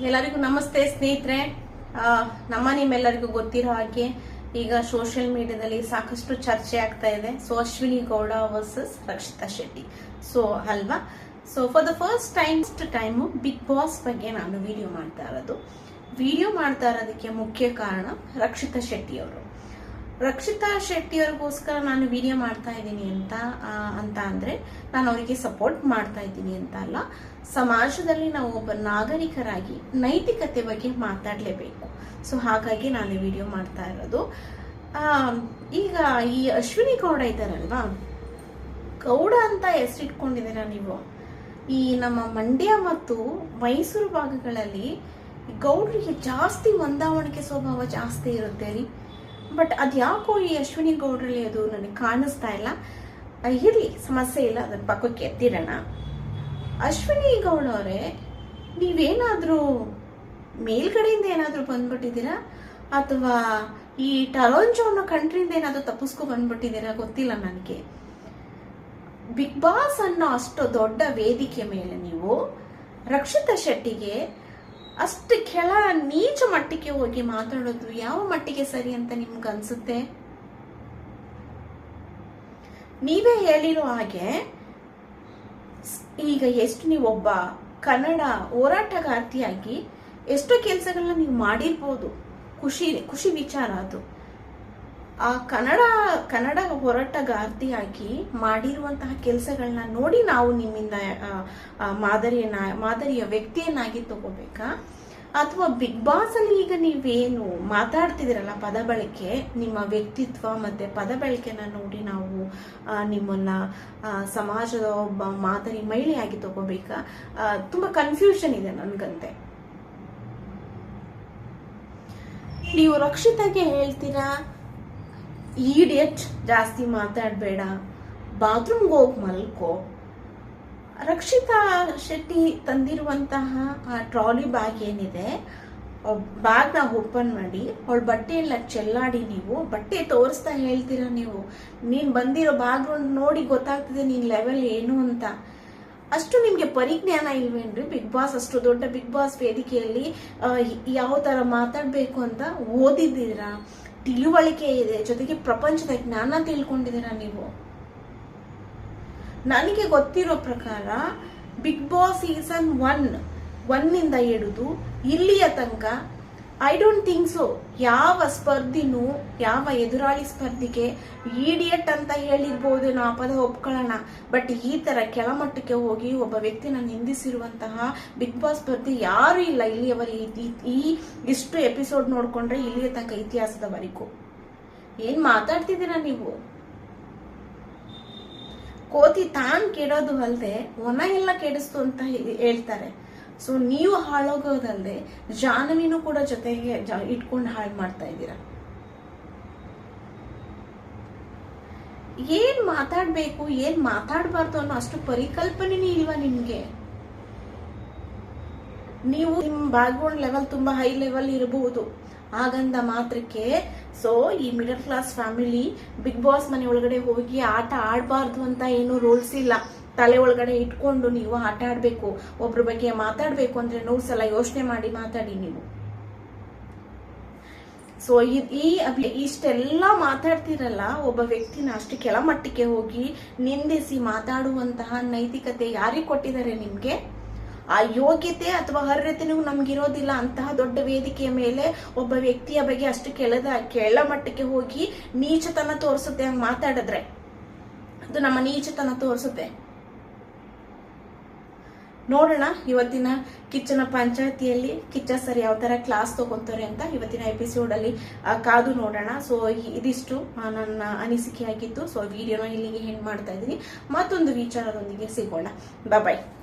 ಎಲ್ಲರಿಗೂ ನಮಸ್ತೆ ಸ್ನೇಹಿತರೆ. ನಮ್ಮ ನಿಮ್ಮೆಲ್ಲರಿಗೂ ಗೊತ್ತಿರೋ ಹಾಗೆ ಈಗ ಸೋಷಿಯಲ್ ಮೀಡಿಯಾದಲ್ಲಿ ಸಾಕಷ್ಟು ಚರ್ಚೆ ಆಗ್ತಾ ಇದೆ. So Ashwini Gowda versus Rakshita Shetty. So ಅಲ್ವಾ? So for the first time time Bigg Boss ಬಗ್ಗೆ ನಾನು ವಿಡಿಯೋ ಮಾಡ್ತಾ ಇರೋದು. ವಿಡಿಯೋ ಮಾಡ್ತಾ ಇರೋದಕ್ಕೆ ಮುಖ್ಯ ಕಾರಣ ರಕ್ಷಿತಾ ಶೆಟ್ಟಿ ಅವರು ರಕ್ಷಿತಾ ಶೆಟ್ಟಿ ಅವ್ರಿಗೋಸ್ಕರ ನಾನು ವಿಡಿಯೋ ಮಾಡ್ತಾ ಇದ್ದೀನಿ ಅಂತ ಅಂತ ಅಂದರೆ ನಾನು ಅವರಿಗೆ ಸಪೋರ್ಟ್ ಮಾಡ್ತಾ ಇದ್ದೀನಿ ಅಂತ ಅಲ್ಲ. ಸಮಾಜದಲ್ಲಿ ನಾವು ಒಬ್ಬ ನಾಗರಿಕರಾಗಿ ನೈತಿಕತೆ ಬಗ್ಗೆ ಮಾತಾಡಲೇಬೇಕು. ಸೊ ಹಾಗಾಗಿ ನಾನು ವಿಡಿಯೋ ಮಾಡ್ತಾ ಇರೋದು. ಈಗ ಈ ಅಶ್ವಿನಿ ಗೌಡ ಇದ್ದಾರಲ್ವಾ? ಗೌಡ ಅಂತ ಹೆಸರಿಟ್ಕೊಂಡಿದ್ದೀರಾ ನೀವು? ಈ ನಮ್ಮ ಮಂಡ್ಯ ಮತ್ತು ಮೈಸೂರು ಭಾಗಗಳಲ್ಲಿ ಗೌಡರಿಗೆ ಜಾಸ್ತಿ ಹೊಂದಾವಣಿಕೆ ಸ್ವಭಾವ ಜಾಸ್ತಿ ಇರುತ್ತೆ ರೀ. ಬಟ್ ಅದ್ಯಾಕೋ ಈ ಅಶ್ವಿನಿ ಗೌಡ್ರಲ್ಲಿ ಅದು ನನಗೆ ಕಾಣಿಸ್ತಾ ಇಲ್ಲ. ಇರಲಿ, ಸಮಸ್ಯೆ ಇಲ್ಲ, ಅದರ ಪಕ್ಕಕ್ಕೆ ಎತ್ತಿರೋಣ ಅಶ್ವಿನಿ ಗೌಡ ಅವರೇ, ನೀವೇನಾದರೂ ಮೇಲ್ಗಡೆಯಿಂದ ಏನಾದ್ರೂ ಬಂದ್ಬಿಟ್ಟಿದ್ದೀರಾ? ಅಥವಾ ಈ ಟರೋಂಜೋ ಅನ್ನೋ ಕಂಟ್ರಿಯಿಂದ ಏನಾದ್ರೂ ತಪ್ಪಿಸ್ಕೊ ಬಂದ್ಬಿಟ್ಟಿದ್ದೀರಾ? ಗೊತ್ತಿಲ್ಲ ನನಗೆ. ಬಿಗ್ ಬಾಸ್ ಅನ್ನೋ ಅಷ್ಟು ದೊಡ್ಡ ವೇದಿಕೆ ಮೇಲೆ ನೀವು ರಕ್ಷಿತಾ ಶೆಟ್ಟಿಗೆ ಅಷ್ಟು ಕೆಳ ನೀಚ ಮಟ್ಟಿಗೆ ಹೋಗಿ ಮಾತಾಡೋದು ಯಾವ ಮಟ್ಟಿಗೆ ಸರಿ ಅಂತ ನಿಮ್ಗೆ ಅನ್ಸುತ್ತೆ? ನೀವೇ ಹೇಳಿರೋ ಹಾಗೆ ಈಗ ಎಷ್ಟು ನೀವು ಒಬ್ಬ ಕನ್ನಡ ಹೋರಾಟಗಾರ್ತಿಯಾಗಿ ಎಷ್ಟೋ ಕೆಲಸಗಳನ್ನ ನೀವು ಮಾಡಿರ್ಬೋದು. ಖುಷಿ ಖುಷಿ ವಿಚಾರ ಅದು. ಆ ಕನ್ನಡ ಕನ್ನಡ ಹೋರಾಟಗಾರ್ತಿಯಾಗಿ ಮಾಡಿರುವಂತಹ ಕೆಲಸಗಳನ್ನ ನೋಡಿ ನಾವು ನಿಮ್ಮಿಂದ ಮಾದರಿಯನ್ನ, ಮಾದರಿಯ ವ್ಯಕ್ತಿಯನ್ನಾಗಿ ತಗೋಬೇಕಾ? ಅಥವಾ ಬಿಗ್ ಬಾಸ್ ಅಲ್ಲಿ ಈಗ ನೀವೇನು ಮಾತಾಡ್ತಿದ್ದೀರಲ್ಲ ಪದ ಬಳಕೆ, ನಿಮ್ಮ ವ್ಯಕ್ತಿತ್ವ ಮತ್ತೆ ಪದ ಬಳಕೆನ ನೋಡಿ ನಾವು ನಿಮ್ಮನ್ನ ಸಮಾಜದ ಒಬ್ಬ ಮಾದರಿ ಮಹಿಳೆಯಾಗಿ ತಗೋಬೇಕಾ? ತುಂಬಾ ಕನ್ಫ್ಯೂಷನ್ ಇದೆ ನನ್ಗಂತೆ. ನೀವು ರಕ್ಷಿತಾಗೆ ಹೇಳ್ತೀರಾ? ಈಡಿಯಟ್, ಜಾಸ್ತಿ ಮಾತಾಡಬೇಡ. ಬಾತ್ರೂಮ್ಗೆ ಹೋಗಿ ಮಲ್ಕೋ. ರಕ್ಷಿತಾ ಶೆಟ್ಟಿ ತಂದಿರುವಂತಹ ಆ ಟ್ರಾಲಿ ಬ್ಯಾಗ್ ಏನಿದೆ ಬ್ಯಾಗ್ನ ಓಪನ್ ಮಾಡಿ, ಅವಳ ಬಟ್ಟೆ ಎಲ್ಲ ಚೆಲ್ಲಾಡಿ ನೀವು, ಬಟ್ಟೆ ತೋರಿಸ್ತಾ ಹೇಳ್ತೀರಾ ನೀವು? ನೀನು ಬಂದಿರೋ ಬ್ಯಾಗ್ ನೋಡಿ ಗೊತ್ತಾಗ್ತಿದೆ ನಿನ್ನ ಲೆವೆಲ್ ಏನು ಅಂತ. ಅಷ್ಟು ನಿಮಗೆ ಪರಿಜ್ಞಾನ ಇಲ್ವೇನ್ರಿ? ಬಿಗ್ ಬಾಸ್ ಅಷ್ಟು ದೊಡ್ಡ ಬಿಗ್ ಬಾಸ್ ವೇದಿಕೆಯಲ್ಲಿ ಯಾವ ತರ ಮಾತಾಡಬೇಕು ಅಂತ ಓದಿದ್ದೀರಾ? ತಿಳುವಳಿಕೆ ಇದೆ. ಜೊತೆಗೆ ಪ್ರಪಂಚದ ಜ್ಞಾನ ತಿಳ್ಕೊಂಡಿದ್ದೀರಾ ನೀವು? ನನಗೆ ಗೊತ್ತಿರೋ ಪ್ರಕಾರ ಬಿಗ್ ಬಾಸ್ ಸೀಸನ್ ಒನ್ ಒನ್ನಿಂದ ಹಿಡಿದು ಇಲ್ಲಿಯ ತನಕ ಐ ಡೋಂಟ್ ಥಿಂಕ್ ಸೊ ಯಾವ ಸ್ಪರ್ಧಿನೂ, ಯಾವ ಎದುರಾಳಿ ಸ್ಪರ್ಧಿಗೆ ಈಡಿಯಟ್ ಅಂತ ಹೇಳಿರ್ಬೋದು ನಾ ಪದ ಒಪ್ಕೊಳ್ಳೋಣ. ಬಟ್ ಈ ತರ ಕೆಳಮಟ್ಟಕ್ಕೆ ಹೋಗಿ ಒಬ್ಬ ವ್ಯಕ್ತಿನ ನಿಂದಿಸಿರುವಂತಹ ಬಿಗ್ ಬಾಸ್ ಸ್ಪರ್ಧಿ ಯಾರು ಇಲ್ಲ ಇಲ್ಲಿಯವರೆಗೆ ಈ- ಇಷ್ಟು ಎಪಿಸೋಡ್ ನೋಡ್ಕೊಂಡ್ರೆ ಇಲ್ಲಿಯ ತನಕ ಇತಿಹಾಸದವರೆಗೂ. ಏನ್ ಮಾತಾಡ್ತಿದ್ದೀರಾ ನೀವು? ಕೋತಿ ತಾನ್ ಕೆಡೋದು ಅಲ್ಲದೆ ಒನ ಎಲ್ಲ ಕೆಡಿಸ್ತು ಅಂತ ಹೇಳ್ತಾರೆ. ಸೊ ನೀವು ಹಾಳಾಗೋದಲ್ಲದೆ ಜಾಹ್ನವಿನೂ ಕೂಡ ಜೊತೆಗೆ ಇಟ್ಕೊಂಡು ಹಾಳು ಮಾಡ್ತಾ ಇದ್ದೀರಾ? ಏನ್ ಮಾತಾಡ್ಬೇಕು, ಏನ್ ಮಾತಾಡಬಾರ್ದು ಅನ್ನೋ ಅಷ್ಟು ಪರಿಕಲ್ಪನೆನೇ ಇಲ್ವಾ ನಿಮ್ಗೆ? ನೀವು ನಿಮ್ ಬ್ಯಾಕ್ಗ್ರೌಂಡ್ ಲೆವೆಲ್ ತುಂಬಾ ಹೈ ಲೆವೆಲ್ ಇರಬಹುದು ಹಾಗಂದ ಮಾತ್ರಕ್ಕೆ ಸೊ ಈ middle class family Bigg Boss ಮನೆ ಒಳಗಡೆ ಹೋಗಿ ಆಟ ಆಡಬಾರ್ದು ಅಂತ ಏನು ರೂಲ್ಸ್ ಇಲ್ಲ. ತಲೆ ಒಳಗಡೆ ಇಟ್ಕೊಂಡು ನೀವು ಆಟ ಆಡಬೇಕು ಒಬ್ಬರ ಬಗ್ಗೆ ಮಾತಾಡಬೇಕು ಅಂದ್ರೆ ನೂರು ಸಲ ಯೋಚನೆ ಮಾಡಿ ಮಾತಾಡಿ ನೀವು. ಸೊ ಈ ಅಭಿ- ಇಷ್ಟೆಲ್ಲ ಮಾತಾಡ್ತಿರಲ್ಲ, ಒಬ್ಬ ವ್ಯಕ್ತಿನ ಅಷ್ಟು ಕೆಳಮಟ್ಟಕ್ಕೆ ಹೋಗಿ ನಿಂದಿಸಿ ಮಾತಾಡುವಂತಹ ನೈತಿಕತೆ ಯಾರಿಗೆ ಕೊಟ್ಟಿದ್ದಾರೆ ನಿಮಗೆ? ಆ ಯೋಗ್ಯತೆ ಅಥವಾ ಅರ್ಹತೆನೂ ನಮ್ಗಿರೋದಿಲ್ಲ, ಅಂತಹ ದೊಡ್ಡ ವೇದಿಕೆಯ ಮೇಲೆ ಒಬ್ಬ ವ್ಯಕ್ತಿಯ ಬಗ್ಗೆ ಅಷ್ಟು ಕೆಳದ ಕೆಳಮಟ್ಟಕ್ಕೆ ಹೋಗಿ ನೀಚತನ ತೋರಿಸುತ್ತೆ ಹಂಗೆ ಮಾತಾಡಿದ್ರೆ. ಅದು ನಮ್ಮ ನೀಚತನ ತೋರಿಸುತ್ತೆ. ನೋಡೋಣ. ಇವತ್ತಿನ ಕಿಚ್ಚನ ಪಂಚಾಯತಿಯಲ್ಲಿ ಕಿಚ್ಚ ಸರ್ ಯಾವ ತರ ಕ್ಲಾಸ್ ತೊಗೊತಾರೆ ಅಂತ ಇವತ್ತಿನ ಎಪಿಸೋಡ್ ಅಲ್ಲಿ ಆ, ಕಾದು ನೋಡೋಣ. ಸೊ ಇದಿಷ್ಟು ನನ್ನ ಅನಿಸಿಕೆ ಆಗಿತ್ತು ಸೊ ವಿಡಿಯೋನ ಇಲ್ಲಿಗೆ ಹೆಂಗೆ ಮಾಡ್ತಾ ಇದ್ದೀನಿ. ಮತ್ತೊಂದು ವಿಚಾರದೊಂದಿಗೆ ಸಿಗೋಣ. ಬಾಯ್